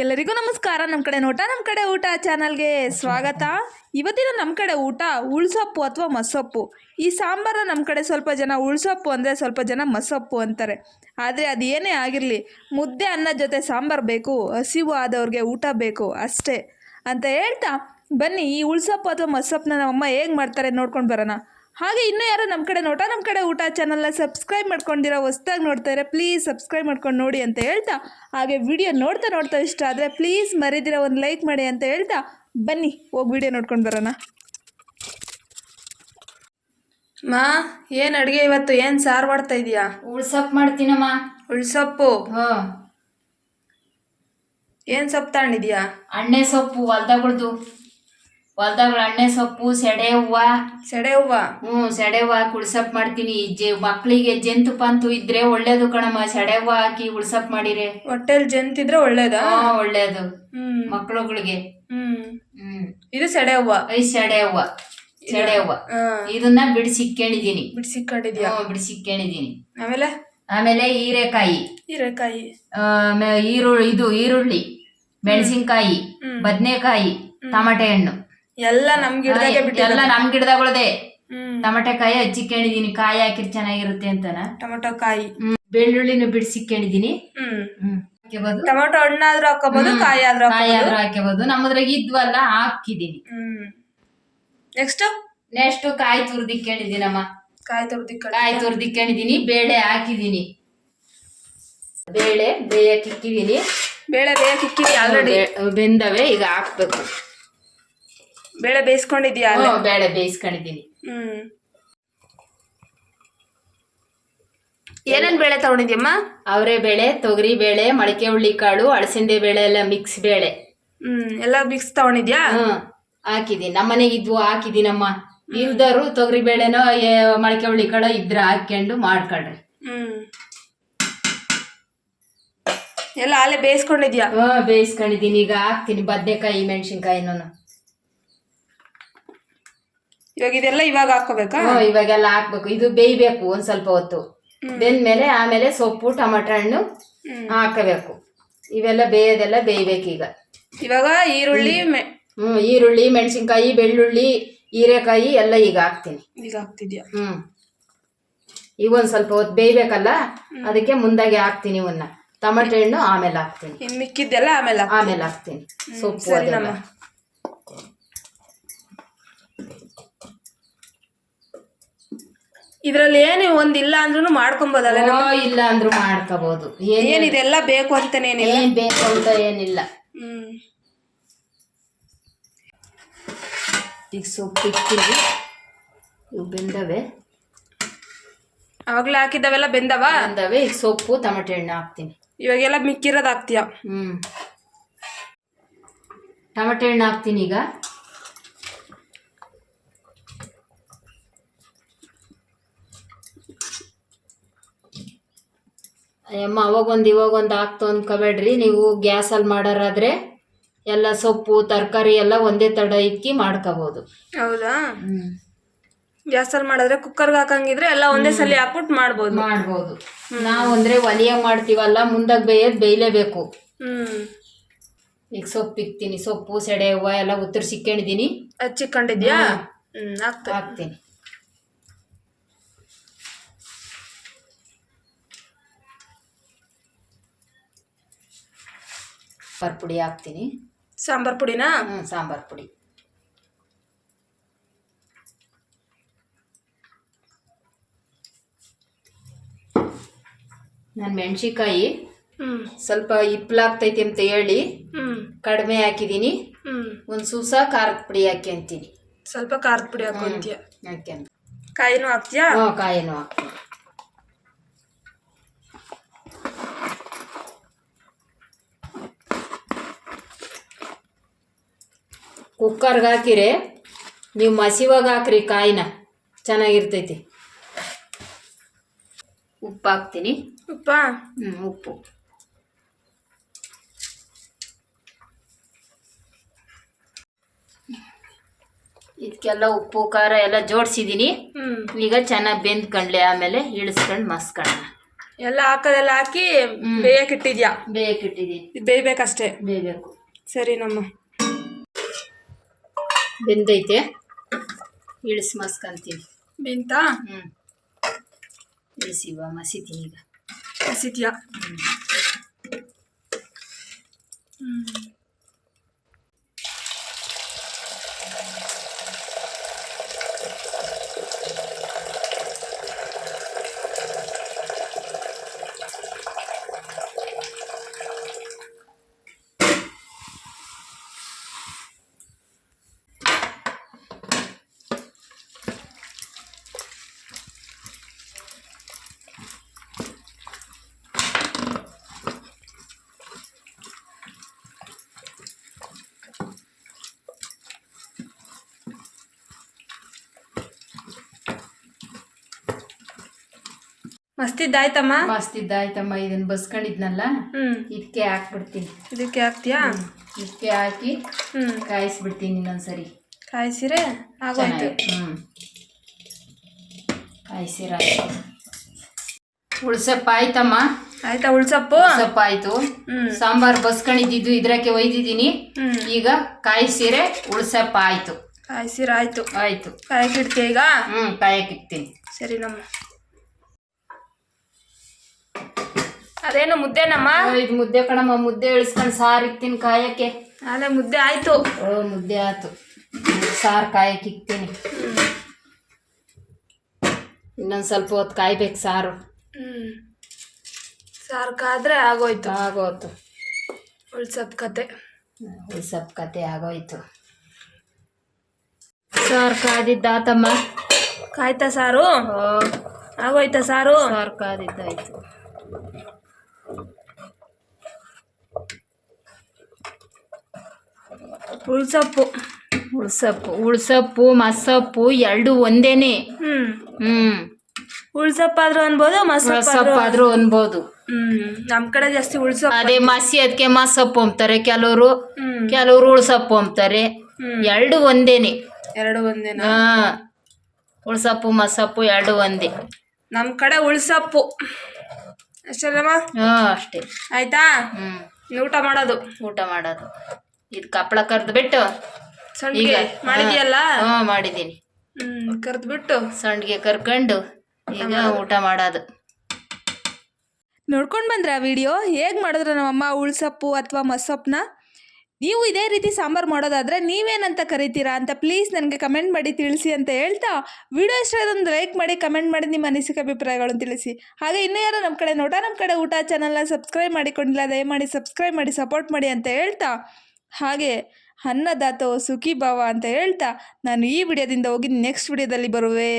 ಎಲ್ಲರಿಗೂ ನಮಸ್ಕಾರ. ನಮ್ಮ ಕಡೆ ನೋಟ ನಮ್ಮ ಕಡೆ ಊಟ ಚಾನಲ್ಗೆ ಸ್ವಾಗತ. ಇವತ್ತಿನ ನಮ್ಮ ಕಡೆ ಊಟ ಉಳ್ಸೊಪ್ಪು ಅಥವಾ ಮಸೊಪ್ಪು. ಈ ಸಾಂಬಾರ ನಮ್ಮ ಕಡೆ ಸ್ವಲ್ಪ ಜನ ಉಳ್ಸೊಪ್ಪು ಅಂದರೆ ಸ್ವಲ್ಪ ಜನ ಮಸೊಪ್ಪು ಅಂತಾರೆ. ಆದರೆ ಅದು ಏನೇ ಆಗಿರಲಿ, ಮುದ್ದೆ ಅನ್ನ ಜೊತೆ ಸಾಂಬಾರು ಬೇಕು, ಹಸಿವು ಆದವ್ರಿಗೆ ಊಟ ಬೇಕು ಅಷ್ಟೇ. ಅಂತ ಹೇಳ್ತಾ, ಬನ್ನಿ ಈ ಉಳ್ಸೊಪ್ಪು ಅಥವಾ ಮಸೊಪ್ಪನ್ನ ನಮ್ಮಮ್ಮ ಹೇಗೆ ಮಾಡ್ತಾರೆ ನೋಡ್ಕೊಂಡು ಬರೋಣ. ಹಾಗೆ ಇನ್ನೂ ಯಾರೋ ನಮ್ಮ ಕಡೆ ನೋಟ ನಮ್ಮ ಕಡೆ ಊಟ ಚಾನಲ್ನ ಸಬ್ಸ್ಕ್ರೈಬ್ ಮಾಡ್ಕೊಂಡಿರೋ ಹೊಸ್ದಾಗಿ ಇದ್ರೆ ಪ್ಲೀಸ್ ಸಬ್ಸ್ಕ್ರೈಬ್ ಮಾಡ್ಕೊಂಡು ನೋಡಿ ಅಂತ ಹೇಳ್ತಾ. ಹಾಗೆ ವಿಡಿಯೋ ನೋಡ್ತಾ ನೋಡ್ತಾ ಇಷ್ಟ ಆದರೆ ಪ್ಲೀಸ್ ಮರಿದಿರ ಒಂದು ಲೈಕ್ ಮಾಡಿ ಅಂತ ಹೇಳ್ತಾ. ಬನ್ನಿ ಹೋಗಿ ವಿಡಿಯೋ ನೋಡ್ಕೊಂಡು ಬರೋಣ. ಮಾ ಏನು ಅಡುಗೆ ಇವತ್ತು? ಏನು ಸಾರು ಮಾಡ್ತಾ ಇದೀಯಾ? ಉಳ್ಸಪ್ ಮಾಡ್ತೀನಮ್ಮ. ಉಳ್ಸೊಪ್ಪು? ಹ. ಏನು ಸೊಪ್ಪು ತಗೊಂಡಿದ್ಯಾ? ಅಣ್ಣೆ ಸೊಪ್ಪು ಹೊಲ್ದಾಗಳ್ದು ಹೊಲ್ದಾಗಳ ಅಣ್ಣೆ ಸೊಪ್ಪು ಸೆಡೆ ಹೂವ. ಸೆಡೆ ಹೂವ. ಹ್ಞೂ ಸೆಡೆ ಹೂವ ಕುಳ್ಸಪ್ ಮಾಡ್ತೀನಿ. ಜೆ ಮಕ್ಳಿಗೆ ಜಂತು ಪಂತು ಇದ್ರೆ ಒಳ್ಳೇದು ಕಣಮ್ಮ. ಸೆಡೆ ಹೂವ ಹಾಕಿ ಉಳ್ಸಪ್ ಮಾಡಿರೆ. ಹೊಟ್ಟೆಲ್ ಜಂತಿದ್ರೆ ಒಳ್ಳೇದಾ? ಹಾ ಒಳ್ಳೇದು. ಹ್ಮ್. ಮಕ್ಳುಗಳಿಗೆ. ಹ್ಮ್. ಹ್ಮ್. ಇದು ಸೆಡೆ ಹೂವ. ಐ ಸೆಡೆ ಹೂವ. ಸೆಡೆ ಹೂವ. ಇದನ್ನ ಬಿಡಿಸಿಕ್ಕೊಂಡಿದೀನಿ ಬಿಡಿಸಿಕ್ಕೊಂಡಿದ್ಯಾ ಬಿಡಿಸಿಕ್ಕೊಂಡಿದೀನಿ ಆಮೇಲೆ? ಆಮೇಲೆ ಹೀರೆಕಾಯಿ. ಹೀರೆಕಾಯಿ. ಆಮೇಲೆ ಈರುಳ್ಳಿ ಇದು ಈರುಳ್ಳಿ ಮೆಣಸಿನ್ಕಾಯಿ ಬದ್ನೆಕಾಯಿ ಬದನೆಕಾಯಿ ಟಮಾಟೆ ಹಣ್ಣು ಎಲ್ಲ ನಮ್ ಗಿಡದಾಗೆ ಬಿಟ್ಟಿಲ್ಲ ಎಲ್ಲ ನಮ್ ಗಿಡದಗಳದೆ. ಹ್ಮ್. ಟಮಾಟೆಕಾಯಿ ಹಚ್ಚಿಕೊಂಡಿದೀನಿ ಕಾಯಿ ಹಾಕಿರ್ ಚೆನ್ನಾಗಿರುತ್ತೆ ಅಂತನ? ಟೊಮೊಟೊ ಕಾಯಿ. ಹ್ಮ್. ಬೆಳ್ಳುಳ್ಳಿನೂ ಬಿಡಿಸಿಕೊಂಡಿದೀನಿ ಹ್ಮ್. ಹ್ಮ್. ಹಾಕ್ಯಬೋದು. ಟೊಮೊಟೊ ಹಣ್ಣಾದ್ರೂ ಹಾಕೋಬಹುದು ಕಾಯಿ ಆದ್ರೂ ಕಾಯಿ ಹಾಕೋಬಹುದು ಆದ್ರೂ ಹಾಕ್ಯಬೋದು. ನಮ್ಮದ್ರಾಗ ಇದ್ವಲ್ಲ ಹಾಕಿದೀನಿ ಹ್ಮ್. ನೆಕ್ಸ್ಟ್? ನೆಕ್ಸ್ಟ್ ಕಾಯಿ ತುರ್ದಿಕ್ಕೊಂಡಿದ್ದೀನಮ್ಮ ಕಾಯಿ ತುರ್ದಿ ಕಾಯಿ ತುರ್ದಿಕ್ಕೊಂಡಿದೀನಿ ಬೇಳೆ ಹಾಕಿದೀನಿ. ಬೇಳೆ ಬೇಯಕ್ಕೆ ಇಕ್ಕಿದೀನಿ. ಬೇಳೆ ಬೇಯಕ್ಕೆ ಇಕ್ಕಿದ್ಯಾ ಆಲ್ರೆಡಿ ಬೆಂದವೆ ಈಗ ಹಾಕ್ಬೇಕು. ಬೇಳೆ ಬೇಯಿಸ್ಕೊಂಡಿದ್ಯಾ ಅಲ್ಲ? ಹ್ಮ್, ಬೇಳೆ ಬೇಯಿಸ್ಕೊಂಡಿದ್ದೀನಿ. ಹ್ಮ್. ಏನೇನ್ ಬೇಳೆ ತಗೊಂಡಿದ್ಯಮ್ಮ? ಅವರೇ ಬೇಳೆ ತೊಗರಿ ಬೇಳೆ ಮೊಳಕೆ ಹುಳ್ಳಿ ಕಾಳು ಅಳಸಂದೆ ಬೇಳೆ ಎಲ್ಲ ಮಿಕ್ಸ್ ಬೇಳೆ. ಹ್ಮ್ ಎಲ್ಲ ಮಿಕ್ಸ್ ತಗೊಂಡಿದ್ಯಾ? ಹ್ಮ್ ಹಾಕಿದೀನಿ ನಮ್ಮನೆಗೆ ಇದ್ವು ಹಾಕಿದೀನಮ್ಮ ಇಲ್ದರು ತೊಗರಿ ಬೇಳೆನೋ ಏ- ಮೊಳಕೆ ಹುಳ್ಳಿ ಕಾಳು ಇದ್ರ ಹಾಕೊಂಡು ಮಾಡ್ಕೊಳ್ರಿ ಹ್ಮ್. ಎಲ್ಲ ಅಲ್ಲೇ ಬೇಯಿಸ್ಕೊಂಡಿದ್ಯಾ? ಹ್ಮ್ ಬೇಯಿಸ್ಕೊಂಡಿದೀನಿ ಈಗ ಹಾಕ್ತೀನಿ ಬದನೆಕಾಯಿ ಮೆಣಸಿನ್ಕಾಯಿನೂ ಇವಾಗ ಇದೆಲ್ಲ ಇವಾಗ ಹಾಕೋಬೇಕಾ ಹ್ಮ್ ಇವಾಗೆಲ್ಲ ಹಾಕ್ಬೇಕು. ಇದು ಬೇಯ್ಬೇಕು ಒಂದ್ ಸ್ವಲ್ಪ ಹೊತ್ತು. ಬೆಂದ್ಮೇಲೆ ಆಮೇಲೆ ಸೊಪ್ಪು ಟೊಮಟೊ ಹಣ್ಣು ಹ್ಮ್. ಹಾಕಬೇಕು. ಇವೆಲ್ಲ ಬೇಯೋದೆಲ್ಲ ಈಗ. ಇವಾಗ ಈರುಳ್ಳಿ ಮೆ- ಹ್ಮ್ ಈರುಳ್ಳಿ ಮೆಣಸಿನ್ಕಾಯಿ ಬೆಳ್ಳುಳ್ಳಿ ಹೀರೆಕಾಯಿ ಎಲ್ಲ ಈಗ ಹಾಕ್ತೀನಿ. ಈಗ ಹಾಕ್ತಿದ್ಯಾ? ಹ್ಮ್. ಈಗ ಒಂದ್ ಸ್ವಲ್ಪ ಹೊತ್ತು ಬೇಯ್ಬೇಕಲ್ಲ? ಅದಕ್ಕೆ ಮುಂದಾಗೆ ಹಾಕ್ತೀನಿ ಇವನ್ನ. ಟಮಾಟೆ ಹಣ್ಣು ಆಮೇಲೆ ಹಾಕ್ತೀನಿ. ಇನ್ ಮಿಕ್ಕಿದ್ದೆಲ್ಲ ಆಮೇಲೆ ಹಾಕು. ಆಮೇಲೆ ಹಾಕ್ತೀನಿ. ಸೊಪ್ಪು. ಅದೆಲ್ಲ. ಇದ್ರಲ್ಲಿ ಏನು ಒಂದಿಲ್ಲ ಅಂದ್ರೂ ಮಾಡ್ಕೊಬೋದಲ್ಲ ಓ, ಇಲ್ಲ ಅಂದ್ರೂ ಮಾಡ್ಕೋಬಹುದು ಏನ್ ಏನ್ ಇದೆಲ್ಲ ಬೇಕು ಅಂತನೇನಿಲ್ಲ ಏನ್ ಬೇಕು ಅಂತ ಏನಿಲ್ಲ. ಹ್ಮ್. ಈಗ ಸೊಪ್ಪು ಇವು ಬೆಂದವೆ. ಅವಾಗ್ಲೇ ಹಾಕಿದ್ದಾವೆಲ್ಲ ಬೆಂದವ? ಬೆಂದವೆ. ಈಗ ಸೊಪ್ಪು ಟೊಮೆಟೊ ಹಣ್ಣು ಹಾಕ್ತೀನಿ. ಇವಾಗೆಲ್ಲ ಮಿಕ್ಕಿರೋದು ಹಾಕ್ತೀಯ? ಹ್ಮ್. ಟೊಮೆಟೊ ಹಣ್ಣು ಹಾಕ್ತೀನಿ ಈಗ. ಅಯ್ಯಮ್ಮ ಅವಾಗೊಂದು ಇವಾಗೊಂದು ಹಾಕ್ತು ಅಂದ್ಕೋಬೇಡ್ರಿ ನೀವು ಗ್ಯಾಸಲ್ಲಿ ಮಾಡೋರಾದರೆ ಎಲ್ಲ ಸೊಪ್ಪು ತರಕಾರಿ ಎಲ್ಲ ಒಂದೇ ತಡ ಇಕ್ಕಿ ಮಾಡ್ಕೋಬೋದು. ಹೌದಾ? ಗ್ಯಾಸಲ್ಲಿ ಮಾಡಿದ್ರೆ ಕುಕ್ಕರ್ಗೆ ಹಾಕಂಗಿದ್ರೆ ಎಲ್ಲ ಒಂದೇ ಸಲ ಹಾಕ್ಬಿಟ್ಟು ಮಾಡ್ಬೋದು. ಮಾಡ್ಬೋದು. ನಾವು ಅಂದ್ರೆ ಒಲಿಯಾಗ ಮಾಡ್ತೀವಲ್ಲ ಮುಂದಾಗ ಬೇಯೋದು ಬೇಯಲೇಬೇಕು. ಹ್ಮ್. ಈಗ ಸೊಪ್ಪು ಇಕ್ತೀನಿ ಸೊಪ್ಪು ಸೆಡೆ ಹೂವು ಎಲ್ಲ ಉತ್ತರ್ ಸಿಕ್ಕೊಂಡಿದ್ದೀನಿ ಹಚ್ಚಿಕೊಂಡಿದ್ಯಾ? ಹ್ಮ್. ಹಾಕ್ತ ಹಾಕ್ತೀನಿ. ಸಾಂಬಾರ್ ಪುಡಿ ಹಾಕ್ತೀನಿ. ಸಾಂಬಾರ್ ಪುಡಿನಾ? ಹ್ಞೂ ಸಾಂಬಾರ್ ಪುಡಿ. ನಾನು ಮೆಣಸಿಕಾಯಿ ಸ್ವಲ್ಪ ಇಪ್ಪಲಾಗ್ತೈತಿ ಅಂತ ಹೇಳಿ ಕಡಿಮೆ ಹಾಕಿದ್ದೀನಿ. ಒಂದು ಸೂಸ ಖಾರದ ಪುಡಿ ಹಾಕ್ಯಂತೀನಿ ಸ್ವಲ್ಪ ಖಾರದ ಪುಡಿ ಹಾಕೊಂತೀಯ ಕಾಯಿನೂ ಹಾಕ್ತೀಯಾ? ಹ್ಞೂ ಕಾಯಿನೂ ಹಾಕ್ತೀನಿ. ಕುಕ್ಕರ್ಗೆ ಹಾಕಿರಿ ನೀವು ಮಸಿವಾಗ ಹಾಕ್ರಿ ಕಾಯಿನ. ಚೆನ್ನಾಗಿರ್ತೈತಿ. ಉಪ್ಪು ಹಾಕ್ತೀನಿ. ಉಪ್ಪ? ಹ್ಞೂ ಉಪ್ಪು. ಇದಕ್ಕೆಲ್ಲ ಉಪ್ಪು ಖಾರ ಎಲ್ಲ ಜೋಡಿಸಿದ್ದೀನಿ ಈಗ ಚೆನ್ನಾಗಿ ಬೆಂದ್ಕೊಂಡ್ಲೆ ಆಮೇಲೆ ಇಳಿಸ್ಕೊಂಡು ಮಸ್ಕೊಂಡ ಎಲ್ಲ ಹಾಕೋದೆಲ್ಲ ಹಾಕಿ ಬೇಯಕ್ಕೆ ಇಟ್ಟಿದ್ಯಾ? ಬೇಯಕ್ಕೆ ಇಟ್ಟಿದ್ದೀನಿ ಬೇಯಬೇಕಷ್ಟೇ. ಬೇಯಬೇಕು. ಸರಿ ನಮ್ಮ ಬೆಂದೈತೆ. ಇಳಿಸಿ ಮಸ್ಕೊಂತೀವಿ ಬೆಂತಾ? ಹ್ಞೂ ಇಳಿಸಿವ ಮಸಿತೀನಿ ಈಗ. ಹಸಿದ್ಯಾ ಮಸ್ತಿದ್ದಾಯ್ತಮ್ಮ? ಮಸ್ತಿದ್ದಾಯ್ತಮ್ಮ ಇದನ್ನ ಬಸ್ಕೊಂಡಿದ್ನಲ್ಲ? ಹ್ಮ್. ಇದಕ್ಕೆ ಹಾಕ್ಬಿಡ್ತೀನಿ. ಇದಕ್ಕೆ ಹಾಕ್ತೀಯಾ? ಇದಕ್ಕೆ ಹಾಕಿ ಹ್ಮ್. ಕಾಯಿಸ್ಬಿಡ್ತೀನಿ ಇನ್ನೊಂದ್ಸರಿ. ಕಾಯಿಸಿರೆ? ಆಗೋಯ್ತು. ಹ್ಞೂ ಕಾಯಿಸಿರ ಉಳ್ಸಪ್ಪ ಆಯ್ತಮ್ಮ ಆಯ್ತಾ ಉಳ್ಸಪ್ಪು? ಉಳ್ಸಪ್ಪ ಆಯ್ತು ಹ್ಮ್. ಸಾಂಬಾರ್ ಬಸ್ಕೊಂಡಿದ್ದು ಇದ್ರಕ್ಕೆ ಒಯ್ದಿದ್ದೀನಿ. ಹ್ಮ್. ಈಗ ಕಾಯಿಸಿರೆ ಉಳ್ಸಪ್ಪ ಆಯ್ತು ಕಾಯಿಸಿರ ಆಯ್ತು. ಆಯ್ತು ಕಾಯಕ್ಕಿಡ್ತೀಯ ಈಗ? ಹ್ಞೂ ಕಾಯಕ್ಕಿಡ್ತೀನಿ ಸರಿ ನಮ್ಮ ಅದೇನು ಮುದ್ದೆನಮ್ಮ? ಇದು ಮುದ್ದೆ ಕಣಮ್ಮ ಮುದ್ದೆ ಇಳಿಸ್ಕೊಂಡು ಸಾರು ಇಕ್ತೀನಿ ಕಾಯಕ್ಕೆ. ಅದೇ ಮುದ್ದೆ ಆಯ್ತು. ಓ ಮುದ್ದೆ ಆಯ್ತು. ಸಾರು ಕಾಯಕ್ಕೆ ಇಕ್ತೀನಿ. ಇನ್ನೊಂದು ಸ್ವಲ್ಪ ಹೊತ್ತು ಕಾಯ್ಬೇಕು ಸಾರು. ಹ್ಮ್. ಸಾರು ಕಾದ್ರೆ ಆಗೋಯ್ತು. ಆಗೋಯ್ತು. ಉಳ್ಸಪ್ ಕತೆ. ಉಳ್ಸಪ್ ಕತೆ ಆಗೋಯ್ತು. ಸಾರು ಕಾದಿದ್ದಾತಮ್ಮ. ಕಾಯ್ತಾ ಸಾರು? ಆಗೋಯ್ತಾ ಸಾರು? ಸಾರು ಕಾದಿದ್ದಾಯ್ತು. ಉಳ್ಸಪ್ಪು. ಉಳ್ಸಪ್ಪು ಉಳ್ಸಪ್ಪು ಮಸಪ್ಪು ಎರಡು ಒಂದೇನೆ. ಹ್ಮ್. ಹ್ಮ್. ಉಳ್ಸಪ್ಪಾದ್ರೂ ಅನ್ಬೋದು ಮಸಪ್ಪ ಆದ್ರೂ ಅನ್ಬೋದು. ಹ್ಮ್. ನಮ್ ಕಡೆ ಜಾಸ್ತಿ ಉಳ್ಸಪ್ಪ. ಅದೇ ಮಸಿ ಅದಕ್ಕೆ ಮಸಪ್ಪು ಅಂತಾರೆ ಕೆಲವರು. ಹ್ಮ್. ಕೆಲವರು ಉಳ್ಸಪ್ಪು ಅಂತಾರೆ ಹ್ಮ್. ಎರಡು ಒಂದೇನೆ. ಎರಡು ಒಂದೇನ? ಹಾ. ಉಳ್ಸಪ್ಪು ಮಸಪ್ಪು ಎರಡು ಒಂದೇ. ನಮ್ ಕಡೆ ಉಳ್ಸಪ್ಪು. ಅಷ್ಟೇ ಹಾ ಅಷ್ಟೇ. ಆಯ್ತಾ? ಹ್ಮ್. ಊಟ ಮಾಡೋದು. ಊಟ ಮಾಡೋದು. ಇದು ಕಪ್ಪಳ ಕರ್ದು ಬಿಟ್ಟು ಮಾಡಿದೀನಿ ಮಾಡಿದ್ಯಲ್ಲ? ಹಾ ಮಾಡಿದ್ದೀನಿ. ಹ್ಮ್ ಕರ್ದ್ ಬಿಟ್ಟು ಸಂಡಿಗೆ ಕರ್ಕೊಂಡು ಈಗ ಊಟ ಮಾಡೋದು. ನೋಡ್ಕೊಂಡು ಆ ವಿಡಿಯೋ? ಹೇಗೆ ಮಾಡಿದ್ರು ನಮ್ಮಮ್ಮ ಉಳ್ಸೊಪ್ಪು ಅಥವಾ ಮಸ್ಸಪ್ಪನ್ನ ನೀವು ಇದೇ ರೀತಿ ಸಾಂಬಾರು ಮಾಡೋದಾದರೆ ನೀವೇನಂತ ಕರಿತೀರಾ ಅಂತ ಪ್ಲೀಸ್ ನನಗೆ ಕಮೆಂಟ್ ಮಾಡಿ ತಿಳಿಸಿ ಅಂತ ಹೇಳ್ತಾ ವಿಡಿಯೋ ಇಷ್ಟ ಅದೊಂದು ಲೈಕ್ ಮಾಡಿ ಕಮೆಂಟ್ ಮಾಡಿ ನಿಮ್ಮ ಅನಿಸಿಕೆ ಅಭಿಪ್ರಾಯಗಳನ್ನು ತಿಳಿಸಿ. ಹಾಗೆ ಇನ್ನೂ ಯಾರೋ ನಮ್ಮ ಕಡೆ ನೋಟ ನಮ್ಮ ಕಡೆ ಊಟ ಚಾನಲ್ನ ಸಬ್ಸ್ಕ್ರೈಬ್ ಮಾಡಿಕೊಂಡಿಲ್ಲ ದಯಮಾಡಿ ಸಬ್ಸ್ಕ್ರೈಬ್ ಮಾಡಿ ಸಪೋರ್ಟ್ ಮಾಡಿ ಅಂತ ಹೇಳ್ತಾ ಹಾಗೆ ಅನ್ನದಾತೋ ಸುಖಿ ಭಾವ ಅಂತ ಹೇಳ್ತಾ ನಾನು ಈ ವಿಡಿಯೋದಿಂದ ಹೋಗಿ ನೆಕ್ಸ್ಟ್ ವಿಡಿಯೋದಲ್ಲಿ ಬರುವೆ.